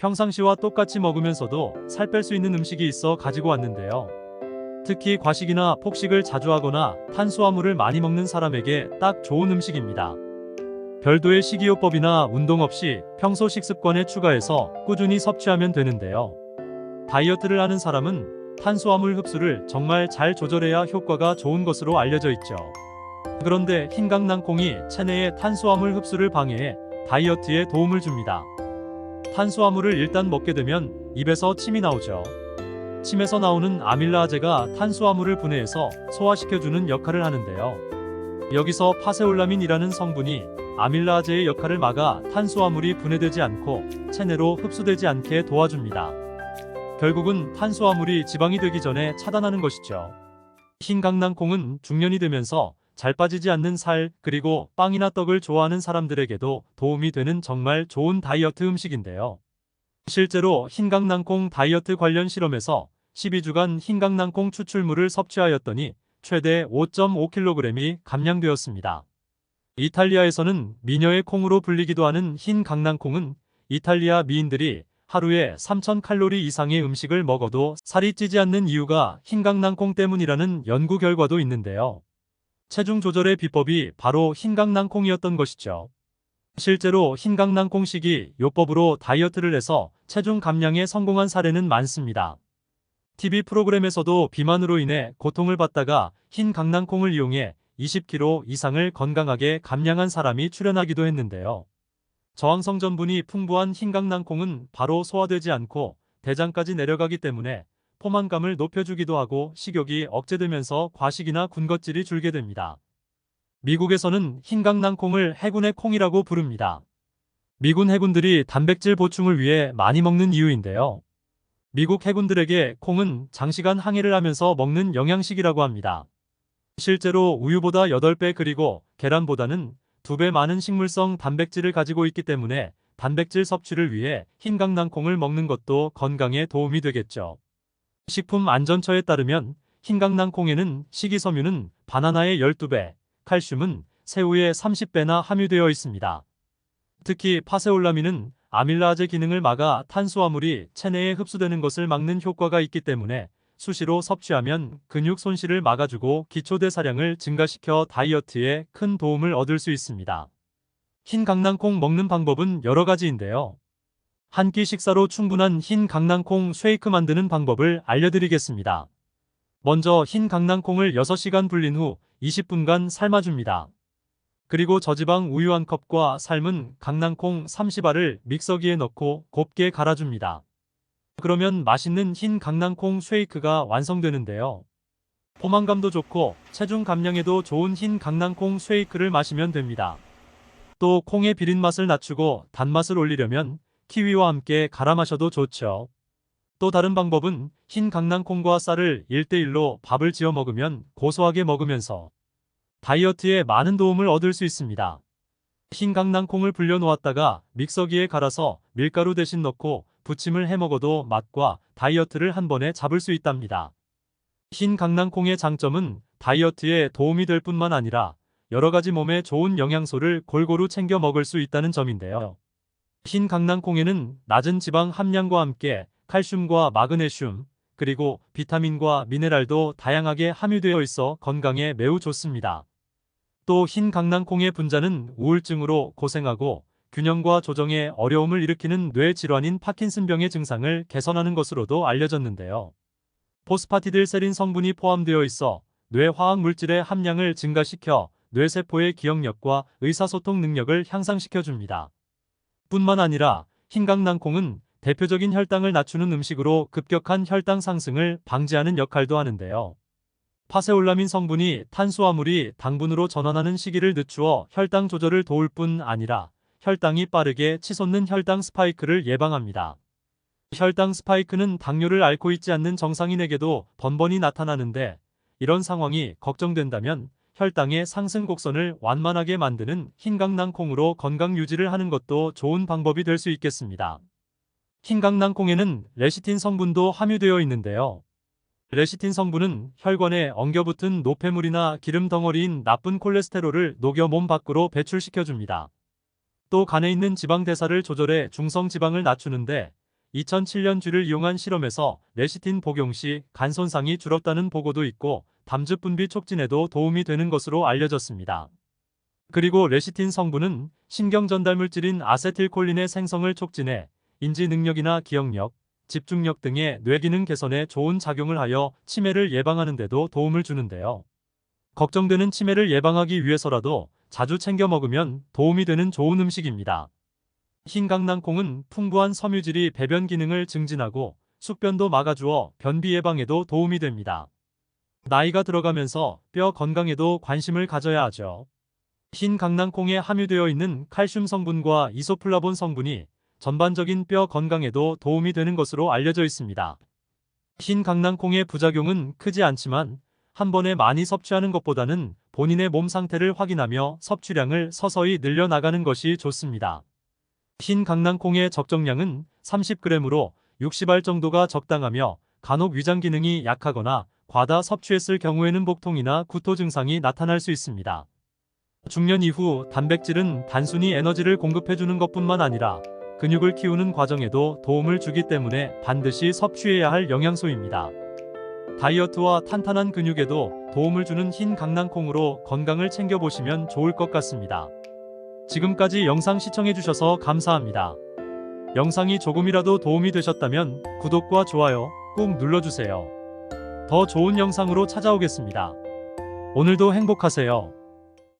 평상시와 똑같이 먹으면서도 살 뺄 수 있는 음식이 있어 가지고 왔는데요. 특히 과식이나 폭식을 자주 하거나 탄수화물을 많이 먹는 사람에게 딱 좋은 음식입니다. 별도의 식이요법이나 운동 없이 평소 식습관에 추가해서 꾸준히 섭취하면 되는데요. 다이어트를 하는 사람은 탄수화물 흡수를 정말 잘 조절해야 효과가 좋은 것으로 알려져 있죠. 그런데 흰강낭콩이 체내의 탄수화물 흡수를 방해해 다이어트에 도움을 줍니다. 탄수화물을 일단 먹게 되면 입에서 침이 나오죠. 침에서 나오는 아밀라아제가 탄수화물을 분해해서 소화시켜주는 역할을 하는데요. 여기서 파세올라민이라는 성분이 아밀라아제의 역할을 막아 탄수화물이 분해되지 않고 체내로 흡수되지 않게 도와줍니다. 결국은 탄수화물이 지방이 되기 전에 차단하는 것이죠. 흰 강낭콩은 중년이 되면서 잘 빠지지 않는 살 그리고 빵이나 떡을 좋아하는 사람들에게도 도움이 되는 정말 좋은 다이어트 음식인데요. 실제로 흰강낭콩 다이어트 관련 실험에서 12주간 흰강낭콩 추출물을 섭취하였더니 최대 5.5kg이 감량되었습니다. 이탈리아에서는 미녀의 콩으로 불리기도 하는 흰 강낭콩은 이탈리아 미인들이 하루에 3,000칼로리 이상의 음식을 먹어도 살이 찌지 않는 이유가 흰 강낭콩 때문이라는 연구 결과도 있는데요. 체중 조절의 비법이 바로 흰 강낭콩이었던 것이죠. 실제로 흰 강낭콩식이 요법으로 다이어트를 해서 체중 감량에 성공한 사례는 많습니다. TV 프로그램에서도 비만으로 인해 고통을 받다가 흰 강낭콩을 이용해 20kg 이상을 건강하게 감량한 사람이 출연하기도 했는데요. 저항성 전분이 풍부한 흰 강낭콩은 바로 소화되지 않고 대장까지 내려가기 때문에 포만감을 높여주기도 하고 식욕이 억제되면서 과식이나 군것질이 줄게 됩니다. 미국에서는 흰 강낭콩을 해군의 콩이라고 부릅니다. 미군 해군들이 단백질 보충을 위해 많이 먹는 이유인데요. 미국 해군들에게 콩은 장시간 항해를 하면서 먹는 영양식이라고 합니다. 실제로 우유보다 8배 그리고 계란보다는 2배 많은 식물성 단백질을 가지고 있기 때문에 단백질 섭취를 위해 흰 강낭콩을 먹는 것도 건강에 도움이 되겠죠. 식품안전처에 따르면 흰 강낭콩에는 식이섬유는 바나나의 12배, 칼슘은 새우의 30배나 함유되어 있습니다. 특히 파세올라민은 아밀라아제 기능을 막아 탄수화물이 체내에 흡수되는 것을 막는 효과가 있기 때문에 수시로 섭취하면 근육 손실을 막아주고 기초대사량을 증가시켜 다이어트에 큰 도움을 얻을 수 있습니다. 흰 강낭콩 먹는 방법은 여러 가지인데요. 한 끼 식사로 충분한 흰 강낭콩 쉐이크 만드는 방법을 알려드리겠습니다. 먼저 흰 강낭콩을 6시간 불린 후 20분간 삶아줍니다. 그리고 저지방 우유 한 컵과 삶은 강낭콩 30알을 믹서기에 넣고 곱게 갈아줍니다. 그러면 맛있는 흰 강낭콩 쉐이크가 완성되는데요. 포만감도 좋고 체중 감량에도 좋은 흰 강낭콩 쉐이크를 마시면 됩니다. 또 콩의 비린 맛을 낮추고 단맛을 올리려면 키위와 함께 갈아 마셔도 좋죠. 또 다른 방법은 흰 강낭콩과 쌀을 1대1로 밥을 지어 먹으면 고소하게 먹으면서 다이어트에 많은 도움을 얻을 수 있습니다. 흰 강낭콩을 불려 놓았다가 믹서기에 갈아서 밀가루 대신 넣고 부침을 해 먹어도 맛과 다이어트를 한 번에 잡을 수 있답니다. 흰 강낭콩의 장점은 다이어트에 도움이 될 뿐만 아니라 여러 가지 몸에 좋은 영양소를 골고루 챙겨 먹을 수 있다는 점인데요. 흰 강낭콩에는 낮은 지방 함량과 함께 칼슘과 마그네슘, 그리고 비타민과 미네랄도 다양하게 함유되어 있어 건강에 매우 좋습니다. 또 흰 강낭콩의 분자는 우울증으로 고생하고 균형과 조정에 어려움을 일으키는 뇌 질환인 파킨슨병의 증상을 개선하는 것으로도 알려졌는데요. 포스파티딜세린 성분이 포함되어 있어 뇌 화학 물질의 함량을 증가시켜 뇌세포의 기억력과 의사소통 능력을 향상시켜 줍니다. 뿐만 아니라 흰강낭콩은 대표적인 혈당을 낮추는 음식으로 급격한 혈당 상승을 방지하는 역할도 하는데요. 파세올라민 성분이 탄수화물이 당분으로 전환하는 시기를 늦추어 혈당 조절을 도울 뿐 아니라 혈당이 빠르게 치솟는 혈당 스파이크를 예방합니다. 혈당 스파이크는 당뇨를 앓고 있지 않는 정상인에게도 번번이 나타나는데 이런 상황이 걱정된다면 혈당의 상승 곡선을 완만하게 만드는 흰강낭콩으로 건강 유지를 하는 것도 좋은 방법이 될 수 있겠습니다. 흰강낭콩에는 레시틴 성분도 함유되어 있는데요. 레시틴 성분은 혈관에 엉겨붙은 노폐물이나 기름 덩어리인 나쁜 콜레스테롤을 녹여 몸 밖으로 배출시켜줍니다. 또 간에 있는 지방 대사를 조절해 중성 지방을 낮추는데 2007년 쥐를 이용한 실험에서 레시틴 복용 시 간 손상이 줄었다는 보고도 있고 담즙 분비 촉진에도 도움이 되는 것으로 알려졌습니다. 그리고 레시틴 성분은 신경 전달 물질인 아세틸콜린의 생성을 촉진해 인지 능력이나 기억력, 집중력 등의 뇌 기능 개선에 좋은 작용을 하여 치매를 예방하는 데도 도움을 주는데요. 걱정되는 치매를 예방하기 위해서라도 자주 챙겨 먹으면 도움이 되는 좋은 음식입니다. 흰 강낭콩은 풍부한 섬유질이 배변 기능을 증진하고 숙변도 막아주어 변비 예방에도 도움이 됩니다. 나이가 들어가면서 뼈 건강에도 관심을 가져야 하죠. 흰 강낭콩에 함유되어 있는 칼슘 성분과 이소플라본 성분이 전반적인 뼈 건강에도 도움이 되는 것으로 알려져 있습니다. 흰 강낭콩의 부작용은 크지 않지만 한 번에 많이 섭취하는 것보다는 본인의 몸 상태를 확인하며 섭취량을 서서히 늘려나가는 것이 좋습니다. 흰 강낭콩의 적정량은 30g으로 60알 정도가 적당하며 간혹 위장 기능이 약하거나 과다 섭취했을 경우에는 복통이나 구토 증상이 나타날 수 있습니다. 중년 이후 단백질은 단순히 에너지를 공급해주는 것뿐만 아니라 근육을 키우는 과정에도 도움을 주기 때문에 반드시 섭취해야 할 영양소입니다. 다이어트와 탄탄한 근육에도 도움을 주는 흰 강낭콩으로 건강을 챙겨보시면 좋을 것 같습니다. 지금까지 영상 시청해주셔서 감사합니다. 영상이 조금이라도 도움이 되셨다면 구독과 좋아요 꼭 눌러주세요. 더 좋은 영상으로 찾아오겠습니다. 오늘도 행복하세요.